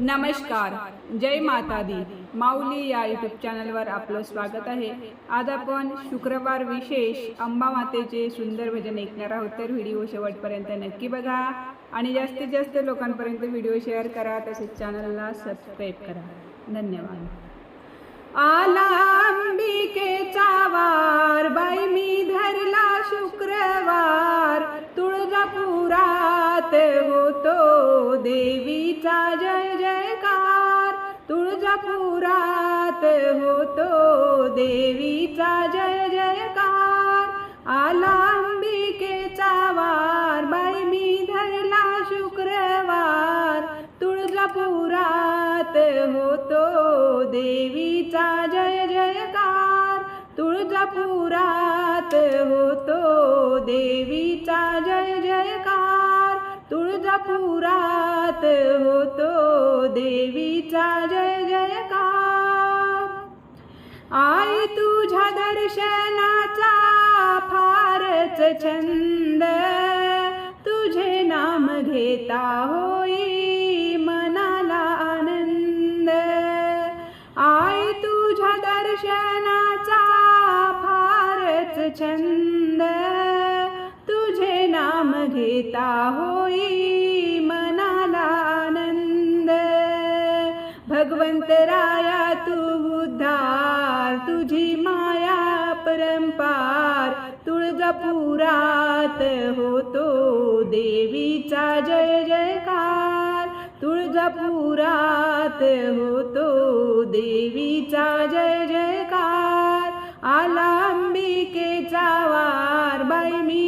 नमस्कार. जय माता दी माऊली या यूट्यूब चॅनलवर आपलं स्वागत आहे. आज आपण शुक्रवार विशेष अंबा मातेचे सुंदर भजन ऐकणार आहोत. तर व्हिडिओ शेवटपर्यंत नक्की बघा आणि जास्तीत जास्त लोकांपर्यंत व्हिडिओ शेअर करा. तसेच चॅनलला सबस्क्राईब करा. धन्यवाद. आला देवीचा जय जयकार तुळजापुरात होतो देवीचा जय जयकार. आला अंबिकेचा वार बाई मी धरला शुक्रवार तुळजापुरात होतो देवीचा जय जयकार. तुळजापुरात होतो देवीचा जय जयकार. पुरात होतो देवीचा जय जयकार. आई तुझ्या दर्शनाचा फारच छंद. तुझे नाम घेता होई नाम घेता होई मनाला आनंद. भगवंत राया तू उद्धार तुझी माया परंपार तुळजापुरात होतो देवीचा जय जयकार. तुळजापुरात होतो देवीचा जय जयकार. आला अंबिकेचा वार बाई मी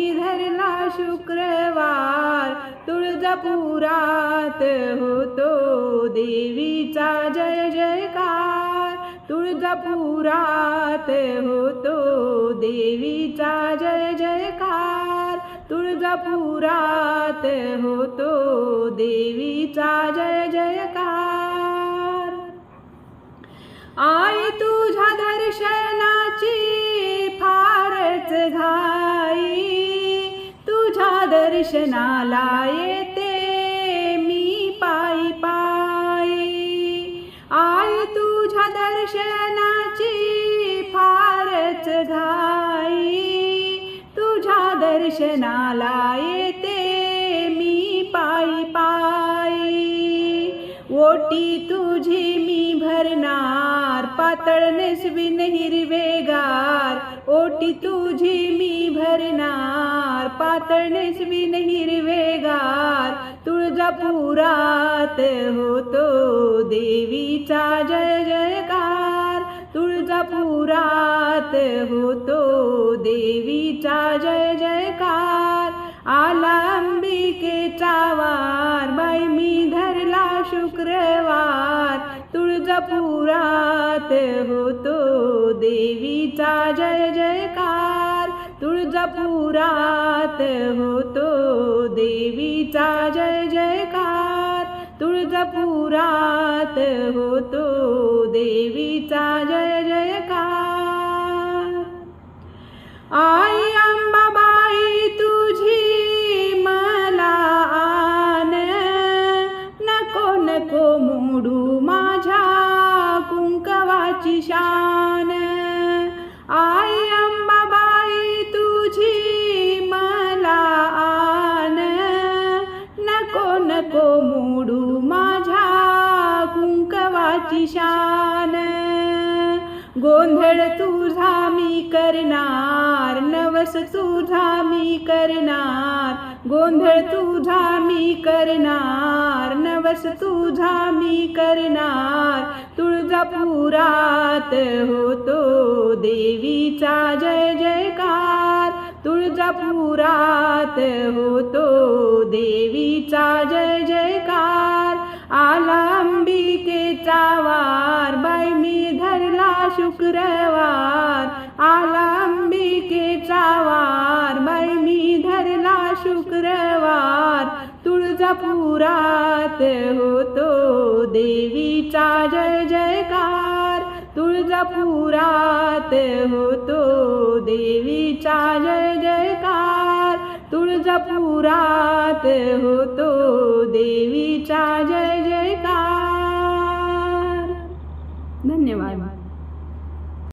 शुक्रवार तुळजापुरात होतो देवीचा जय जयकार. तुळजापुरात होतो देवीचा जय जयकार. तुळजापुरात होतो देवीचा जय जयकार. आई तुझ्या दर्शना दर्शनाला येते मी पायी पायी. आय तुझ्या दर्शनाची फारच घाई. तुझ्या दर्शनाला येते मी पायी पायी. ओटी तुझी मी भरणार पातळ नेसविन हिरवेगार. ओटी तुझी मी भरणार. पातळ हिरवेगार तुळजापुरात होतो देवीचा जय जयकार. तुळजापुरात होतो देवीचा जय जयकार. आला अंबिकेचा वार बाई मी धरला शुक्रवार. तुळजापुरात होतो देवीचा जय जयकार. तुळजापुरात होतो देवीचा जय जयकार. तुळजापुरात होतो देवीचा जय जयकार. आई अंबाबाई तुझी मला आन नको नको मोडू माझ्या कुंकवाची शान. निशान. गोंधळ तुझा मी करणार नवस तुझा मी करणार. गोंधळ तुझा मी करणार नवस तुझा मी करणार. तुळजापुरात होतो देवीचा जय जयकार. तुळजापुरात होतो देवीचा जय सावार वार बाई मी धरला शुक्रवार आला अंबिकेचा वार बाई मी धरला शुक्रवार तुळजापुरात होतो देवीचा जय जयकार तुळजापुरात होतो देवीचा जय जयकार तुळजापुरात होतो देवीचा जय जयकार. धन्यवाद.